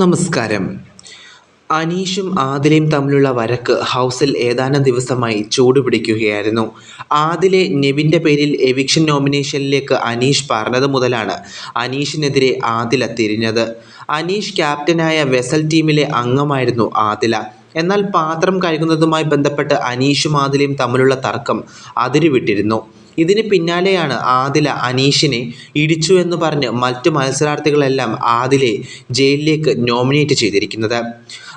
നമസ്കാരം. അനീഷും ആദിലയും തമ്മിലുള്ള വരക്ക് ഹൗസിൽ ഏതാനും ദിവസമായി ചൂടുപിടിക്കുകയായിരുന്നു ആദിലെ നെവിന്റെ പേരിൽ എവിക്ഷൻ നോമിനേഷനിലേക്ക് അനീഷ് പറഞ്ഞത് മുതലാണ് അനീഷിനെതിരെ ആദില തിരിഞ്ഞത്. അനീഷ് ക്യാപ്റ്റനായ വെസൽ ടീമിലെ അംഗമായിരുന്നു ആദില. എന്നാൽ പാത്രം കഴുകുന്നതുമായി ബന്ധപ്പെട്ട് അനീഷും ആദിലയും തമ്മിലുള്ള തർക്കം അതിരുവിട്ടിരുന്നു. ഇതിന് പിന്നാലെയാണ് ആദില അനീഷിനെ ഇടിച്ചു എന്ന് പറഞ്ഞ് മറ്റു മത്സരാർത്ഥികളെല്ലാം ആദിലെ ജയിലിലേക്ക് നോമിനേറ്റ് ചെയ്തിരിക്കുന്നത്.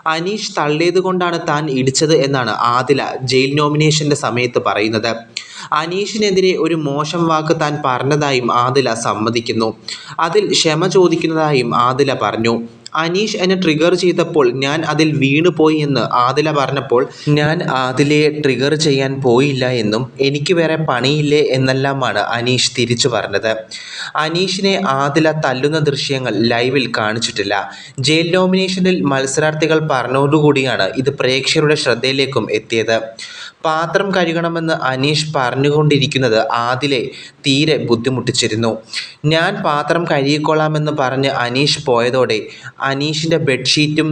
അനീഷ് തള്ളിയത് കൊണ്ടാണ് താൻ ഇടിച്ചത് എന്നാണ് ആദില ജയിൽ നോമിനേഷന്റെ സമയത്ത് പറയുന്നത്. അനീഷിനെതിരെ ഒരു മോശം വാക്ക് താൻ പറഞ്ഞതായും ആദില സമ്മതിക്കുന്നു. അതിൽ ക്ഷമ ചോദിക്കുന്നതായും ആദില പറഞ്ഞു. അനീഷ് എന്നെ ട്രിഗർ ചെയ്തപ്പോൾ ഞാൻ അതിൽ വീണു പോയി എന്ന് ആദില പറഞ്ഞപ്പോൾ ഞാൻ ആദിലയെ ട്രിഗർ ചെയ്യാൻ പോയില്ല എന്നും എനിക്ക് വേറെ പണിയില്ലേ എന്നെല്ലാമാണ് അനീഷ് തിരിച്ചു പറഞ്ഞത്. അനീഷിനെ ആദില തല്ലുന്ന ദൃശ്യങ്ങൾ ലൈവിൽ കാണിച്ചിട്ടില്ല. ജയിൽ നോമിനേഷനിൽ മത്സരാർത്ഥികൾ പറഞ്ഞതോടുകൂടിയാണ് ഇത് പ്രേക്ഷകരുടെ ശ്രദ്ധയിലേക്കും എത്തിയത്. പാത്രം കഴുകണമെന്ന് അനീഷ് പറഞ്ഞുകൊണ്ടിരിക്കുന്നത് ആദിലെ തീരെ ബുദ്ധിമുട്ടിച്ചിരുന്നു. ഞാൻ പാത്രം കഴുകിക്കൊള്ളാമെന്ന് പറഞ്ഞ് അനീഷ് പോയതോടെ അനീഷിന്റെ ബെഡ്ഷീറ്റും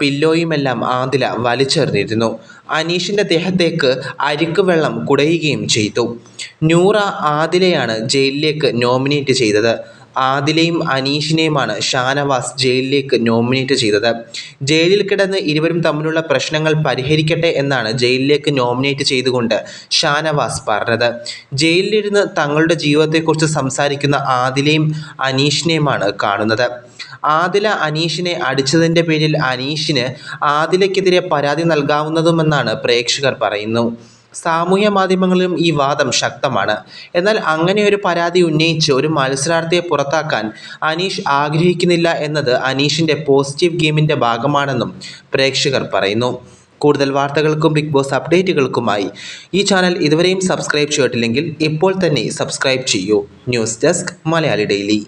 പില്ലോയുമെല്ലാം ആദില വലിച്ചെറിഞ്ഞിരുന്നു. അനീഷിന്റെ ദേഹത്തേക്ക് അരിക്ക് വെള്ളം കുടയുകയും ചെയ്തു. നൂറ ആദിലയാണ് ജയിലിലേക്ക് നോമിനേറ്റ് ചെയ്തത്. ആദിലയും അനീഷിനെയുമാണ് ഷാനവാസ് ജയിലിലേക്ക് നോമിനേറ്റ് ചെയ്തത്. ജയിലിൽ കിടന്ന് ഇരുവരും തമ്മിലുള്ള പ്രശ്നങ്ങൾ പരിഹരിക്കട്ടെ എന്നാണ് ജയിലിലേക്ക് നോമിനേറ്റ് ചെയ്തുകൊണ്ട് ഷാനവാസ് പറഞ്ഞത്. ജയിലിലിരുന്ന് തങ്ങളുടെ ജീവിതത്തെക്കുറിച്ച് സംസാരിക്കുന്ന ആദിലയും അനീഷിനെയുമാണ് കാണുന്നത്. ആദില അനീഷിനെ അടിച്ചതിന്റെ പേരിൽ അനീഷിന് ആദിലയ്ക്കെതിരെ പരാതി നൽകാവുന്നതുമെന്നാണ് പ്രേക്ഷകർ പറയുന്നു. സാമൂഹ്യ മാധ്യമങ്ങളിലും ഈ വാദം ശക്തമാണ്. എന്നാൽ അങ്ങനെ ഒരു പരാതി ഉന്നയിച്ച് ഒരു മത്സരാർത്ഥിയെ പുറത്താക്കാൻ അനീഷ് ആഗ്രഹിക്കുന്നില്ല എന്നത് അനീഷിന്റെ പോസിറ്റീവ് ഗെയിമിന്റെ ഭാഗമാണെന്നും പ്രേക്ഷകർ പറയുന്നു. കൂടുതൽ വാർത്തകൾക്കും ബിഗ് ബോസ് അപ്ഡേറ്റുകൾക്കുമായി ഈ ചാനൽ ഇതുവരെയും സബ്സ്ക്രൈബ് ചെയ്തിട്ടില്ലെങ്കിൽ ഇപ്പോൾ തന്നെ സബ്സ്ക്രൈബ് ചെയ്യൂ. News desk Malayali daily.